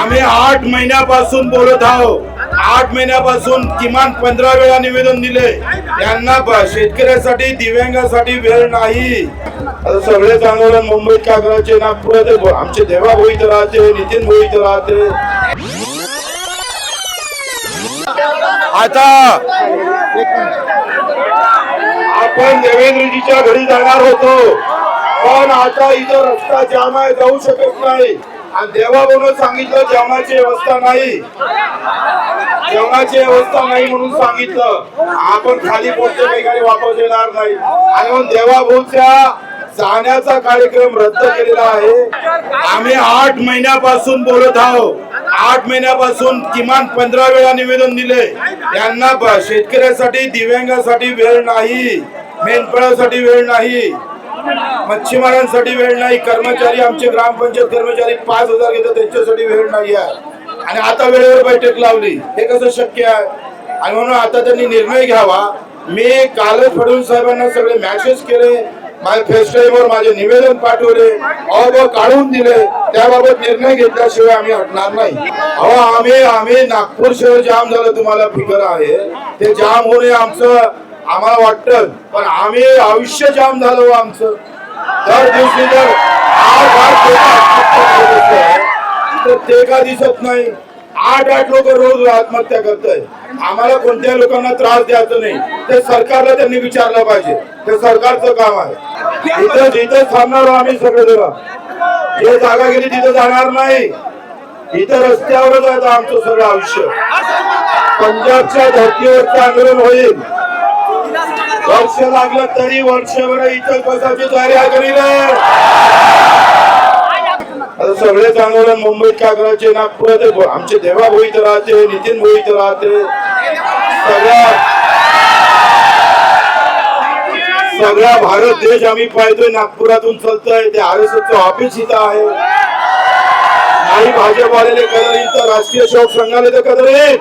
आम्ही आठ महिन्यापासून बोलत आहोत. आठ महिन्यापासून किमान पंधरा वेळा निवेदन दिले. त्यांना ब- शेतकऱ्यासाठी दिव्यांगासाठी वेळ नाही. आता सगळे चांगलं मुंबईत का करायचे नागपुरात आमचे देवा भोईत राहते नितीन भोईत राहते. आता आपण देवेंद्रजीच्या घरी जाणार होतो. पण आता इथं रस्ता जाम आहे जाऊ शकत नाही. आणि देवा म्हणून सांगितलं जेवणाची व्यवस्था नाही. जेवणाची व्यवस्था नाही म्हणून सांगितलं. आपण खाली पोटचे काही वापस येणार नाही. आणि मग देवाभूच्या जाण्याचा कार्यक्रम रद्द केलेला आहे. आम्ही आठ महिन्यापासून बोलत आहोत. आठ महिन्यापासून किमान पंधरा वेळा निवेदन दिले त्यांना शेतकऱ्यासाठी दिव्यांगासाठी वेळ नाही. मेंढपाळासाठी वेळ नाही. मच्छीमारांसाठी वेळ नाही कर्मचारी आमचे ग्रामपंचायत कर्मचारी पाच हजार घेतात त्यांच्यासाठी वेळ नाही आहे. आणि आता वेळेवर बैठक लावली हे कसं शक्य आहे? आणि म्हणून आता त्यांनी निर्णय घ्यावा. मी कालच फडणवीस साहेबांना सगळे मॅसेज केले माझ्या फेस्टाईमवर माझे निवेदन पाठवले अहो काढून दिले. त्याबाबत निर्णय घेतल्याशिवाय आम्ही हटणार नाही. अहो आम्ही आम्ही नागपूर शहर जाम झालं तुम्हाला फिकर आहे. ते जाम होणे आमचं आम्हाला वाटतं पण आम्ही आयुष्य जाम झालं हो आमचं. दर दिवशी जर तर ते का दिसत नाही? आठ आठ लोक रोज आत्महत्या करत आहे आम्हाला कोणत्या लोकांना त्रास द्यायचा नाही. ते सरकारला त्यांनी विचारलं पाहिजे. ते सरकारचं काम आहे. इथं जिथं थांबणार हो आम्ही सगळे जण जे जागा गेली तिथं जाणार नाही. इथं रस्त्यावरच आहे आमचं सगळं आयुष्य. पंजाबच्या धर्तीवरचं आंदोलन होईल. वर्ष लागलं तरी वर्षभर इथं कसाची तयारी करीन आता सगळे चांगलं मुंबईत का करायचे? नागपुरात आमचे देवा भोईत राहते नितीन भोईत राहते. सगळ्या सगळा भारत देश आम्ही पाहतोय नागपुरातून चालतोय. ते आर एस एसचं ऑफिस इथं आहे. नाही भाजपवाले कदर इथं राष्ट्रीय शोक संघाले तर कदर येईल